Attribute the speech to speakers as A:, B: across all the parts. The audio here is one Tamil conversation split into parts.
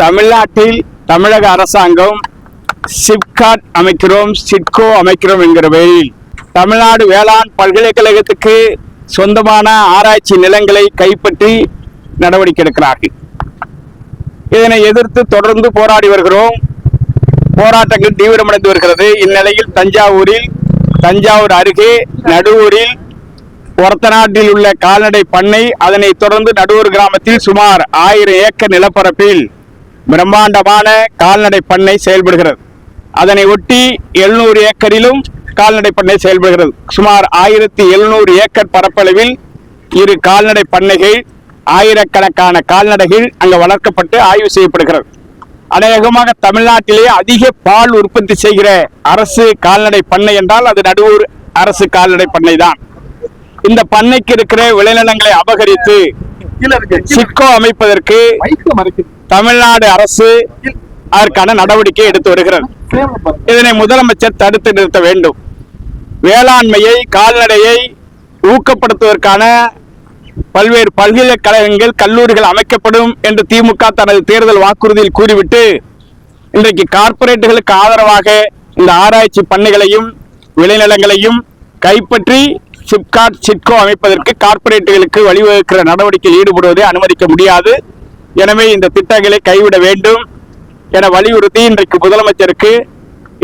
A: தமிழ்நாட்டில் தமிழக அரசாங்கம் சிப்காட் அமைக்கிறோம் சிட்கோ அமைக்கிறோம் என்கிற பெயரில் தமிழ்நாடு வேளாண் பல்கலைக்கழகத்துக்கு சொந்தமான ஆராய்ச்சி நிலங்களை கைப்பற்றி நடவடிக்கை எடுக்கிறார்கள். இதனை எதிர்த்து தொடர்ந்து போராடி வருகிறோம். போராட்டங்கள் தீவிரமடைந்து வருகிறது. இந்நிலையில் தஞ்சாவூரில் தஞ்சாவூர் அருகே நடுவூரில் ஒரத்தநாட்டில் உள்ள கால்நடை பண்ணை அதனைத் தொடர்ந்து நடுவூர் கிராமத்தில் சுமார் ஆயிரம் ஏக்கர் நிலப்பரப்பில் பிரம்மாண்டமான கால்நடை பண்ணை செயல்படுகிறது. அதனை ஒட்டி எழுநூறு ஏக்கரிலும் கால்நடை பண்ணை செயல்படுகிறது. சுமார் ஆயிரத்தி எழுநூறு ஏக்கர் பரப்பளவில் இரு கால்நடை பண்ணைகள் ஆயிரக்கணக்கான கால்நடைகள் அங்கு வளர்க்கப்பட்டு ஆய்வு செய்யப்படுகிறது. அநேகமாக தமிழ்நாட்டிலே அதிக பால் உற்பத்தி செய்கிற அரசு கால்நடை பண்ணை என்றால் அது நடுவூர் அரசு கால்நடை பண்ணை தான். இந்த பண்ணைக்கு இருக்கிற விளைநிலங்களை அபகரித்து சிட்கோ அமைப்பதற்கு தமிழ்நாடு அரசு அதற்கான நடவடிக்கை எடுத்து வருகிறது. இதனை முதலமைச்சர் தடுத்து நிறுத்த வேண்டும். வேளாண்மையை கால்நடையை ஊக்கப்படுத்துவதற்கான பல்வேறு பல்கலைக்கழகங்கள் கல்லூரிகள் அமைக்கப்படும் என்று திமுக தனது தேர்தல் வாக்குறுதியில் கூறிவிட்டு இன்றைக்கு கார்ப்பரேட்டுகளுக்கு ஆதரவாக இந்த ஆராய்ச்சி பண்ணைகளையும் விளைநிலங்களையும் கைப்பற்றி சிப்காட் சிட்கோ அமைப்பதற்கு கார்ப்பரேட்டுகளுக்கு வழிவகுக்கிற நடவடிக்கையில் ஈடுபடுவதை அனுமதிக்க முடியாது. எனவே இந்த திட்டங்களை கைவிட வேண்டும் என வலியுறுத்தி இன்றைக்கு முதலமைச்சருக்கு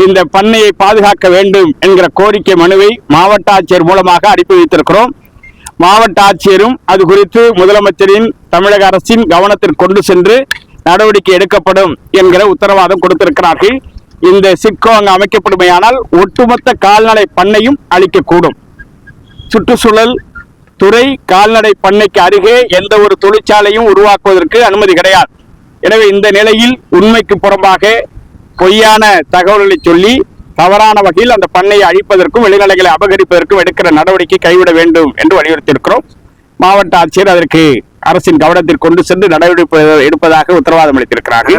A: இந்த பண்ணையை பாதுகாக்க வேண்டும் என்கிற கோரிக்கை மனுவை மாவட்ட ஆட்சியர் மூலமாக அனுப்பி வைத்திருக்கிறோம். மாவட்ட ஆட்சியரும் அது குறித்து முதலமைச்சரின் தமிழக அரசின் கவனத்திற்கு கொண்டு சென்று நடவடிக்கை எடுக்கப்படும் என்கிற உத்தரவாதம் கொடுத்திருக்கிறார்கள். இந்த சிட்கோ அங்கு அமைக்கப்படுமையானால் ஒட்டுமொத்த கால்நடை பண்ணையும் அளிக்கக்கூடும் சுற்றுச்சூழல் துறை கால்நடை பண்ணைக்கு அருகே எந்த ஒரு தொழிற்சாலையும் உருவாக்குவதற்கு அனுமதி கிடையாது. எனவே இந்த நிலையில் உண்மைக்கு புறம்பாக பொய்யான தகவல்களை சொல்லி தவறான வகையில் அந்த பண்ணையை அழிப்பதற்கும் வெளிநிலைகளை அபகரிப்பதற்கும் எடுக்கிற நடவடிக்கை கைவிட வேண்டும் என்று வலியுறுத்தியிருக்கிறோம். மாவட்ட ஆட்சியர் அதற்கு அரசின் கவனத்திற்கு கொண்டு சென்று நடவடிக்கை எடுப்பதாக உத்தரவாதம் அளித்திருக்கிறார்கள்.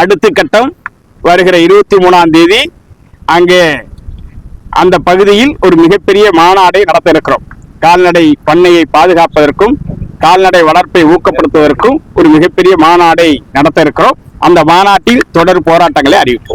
A: அடுத்த கட்டம் வருகிற இருபத்தி மூணாம் தேதி அங்கே அந்த பகுதியில் ஒரு மிகப்பெரிய மாநாடை நடத்த இருக்கிறோம் கால்நடை பண்ணையை பாதுகாப்பதற்கும் கால்நடை வளர்ப்பை ஊக்கப்படுத்துவதற்கும் ஒரு மிகப்பெரிய மாநாடை நடத்த இருக்கிறோம் அந்த மாநாட்டில் தொடர் போராட்டங்களை அறிவிப்போம்.